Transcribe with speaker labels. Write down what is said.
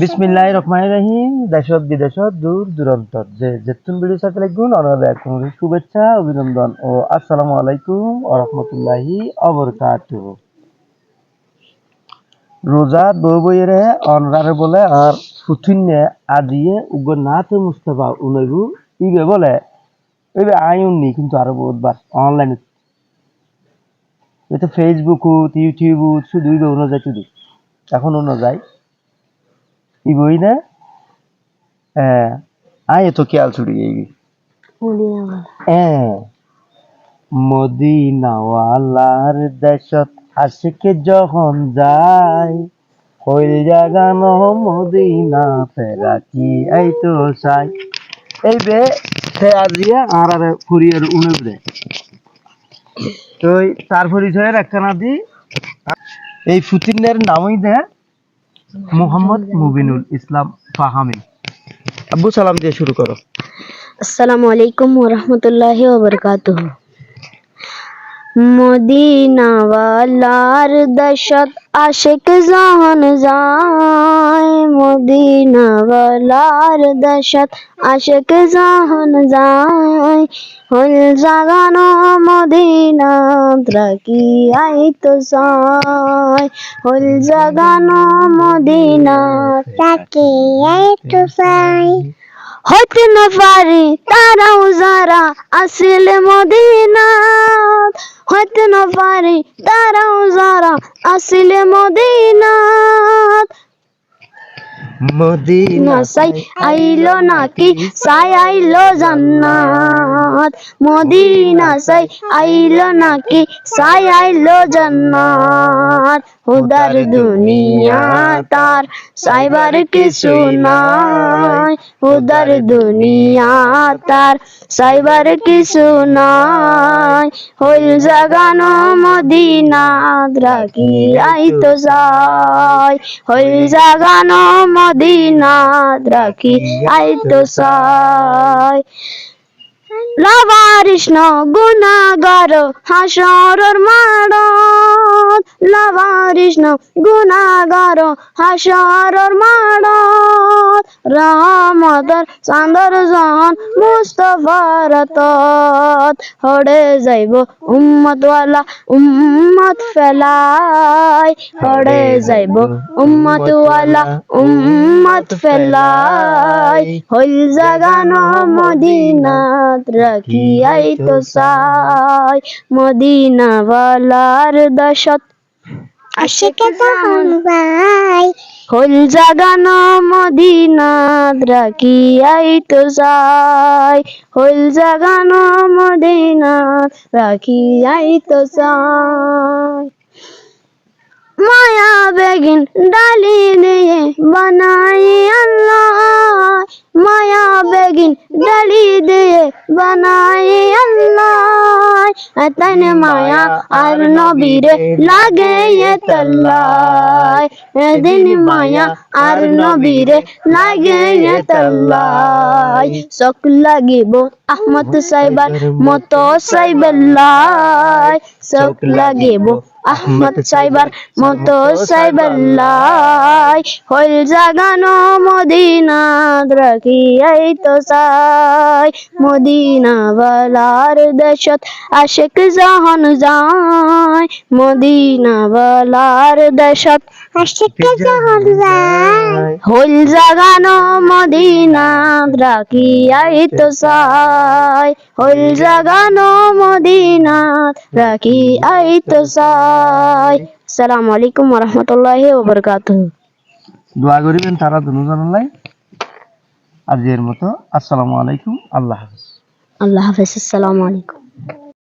Speaker 1: বিসমিল্লাহির রহমানির রহিম। দেশত, বিদেশত, দূর, দূরান্তর। যে যেতুন ভিডিও সাথে লাগুন কোনো শুভেচ্ছা, অভিনন্দন ও আসসালামু আলাইকুম রাহমাতুল্লাহি ওয়া বারাকাতুহু। রোজা বই বইরে অনরারে বলে আর ফুথিনে আজিয়ে উগ নাতে মুস্তাফা উনাইবু ইবে বলে। ইবে আইউননি কিন্তু আরও বহুতবার অনলাইনে। এটা ফেসবুক ইউটিউব শুধু ইবে উনো যায় তুই এখন উনো ই বই না আয় তো খেয়াল ছুটি এই। হ্যাঁ মদিনাওয়ালার দেশত আশিকে যখন যায় হইল জাগানো মদিনা ফেরা কি এই তো চাই। এই বে সে আজিয়া আর আর ফুরিয়ার উড়ে তো তার পরিচয়ের একখানা দি এই ফুতিনের নামই দেয় মোহাম্মদ মুবিনুল ইসলাম ফাহামি। আব্বু সালাম দিয়ে শুরু করো।
Speaker 2: আসসালামু আলাইকুম ওরহমতুল্লাহি ওবরকাতুহ। মদিনাওয়ালার দশত আশিক জাহান যায় মদিনাওয়ালার দশত আশিক জাহান যায়। হল জাগানো মদিনা দ্রাকি আই তো যায়। হল জাগানো মদিনা দ্রাকি আই তো যায়। হতে না পারে তারাও যারা আসিল মদিনা হতে না পারে তারাও যারা আসিল মদিনা
Speaker 1: মদিনা
Speaker 2: সাই আইলো নাকি? সাই আইলো জান্নাত। মদিনা সাই আইলো নাকি? সাই আইলো জান্নাত। উদার দুনিয়া তার সাইবার কিছু নাই উদার দুনিয়া তার সাইবার কিছু নাই হইল জাগানো মদিনা রাখি আইতো যাই হইল জাগানো মদিনা রাখি আইতো সাই লাভারিষ্ণ গুণাগার হাসরর মাড়ত লাভারিষ্ণ গুণাগার হাসরর মাড়ত রহমতর চান্দর জন মুস্তফার তত হড়ে যাইব উম্মতওয়ালা উম্মত ফেলাই হড়ে যাইব উম্মতওয়ালা উম্মত ফেলাই হইল জাগানো মদিনাত রাখি আই তো সাই মদিনাওয়ালার দশত। আশিকে জাহান ভাই। হইল জাগানো মদিনাত রাখি আই তো সাই হইল জাগানো মদিনাত রাখি আই তো সাই। মায়া বেগিন ডালি দিয়ে বানাই আল্লাহ বেগিন ডালি দিয়ে আল্লাহ। এতন মায়া আর নবীরে লাগে এ তল্লাই এদিন মায়া আর নবীরে লাগে এ তল্লাই চক লাগিব আহমদ সাইবার মতো সাইবাল্লাই চক লাগিব আহমদ সাইবার মতো সাইবাল্লাই হইল জাগানো মদিনা রাখি এই তো সাই মদিনা বালার দেশত আশেক জাহান যায় মদিনা বালার দেশত আশেক জাহান যায়। হইল জাগানো মদিনা রাখি এই তো সাই হইল জাগানো মদিনা রাখি এই তো সাই আসসালামু আলাইকুম ওরহমতুল্লাহি ওবরকাতুহু।
Speaker 1: দোয়া করিবেন তারা দুজনলাই আজকের মতো আসসালামু আলাইকুম আল্লাহ হাফিজ।
Speaker 2: আল্লাহ হাফেজ আসসালামু আলাইকুম।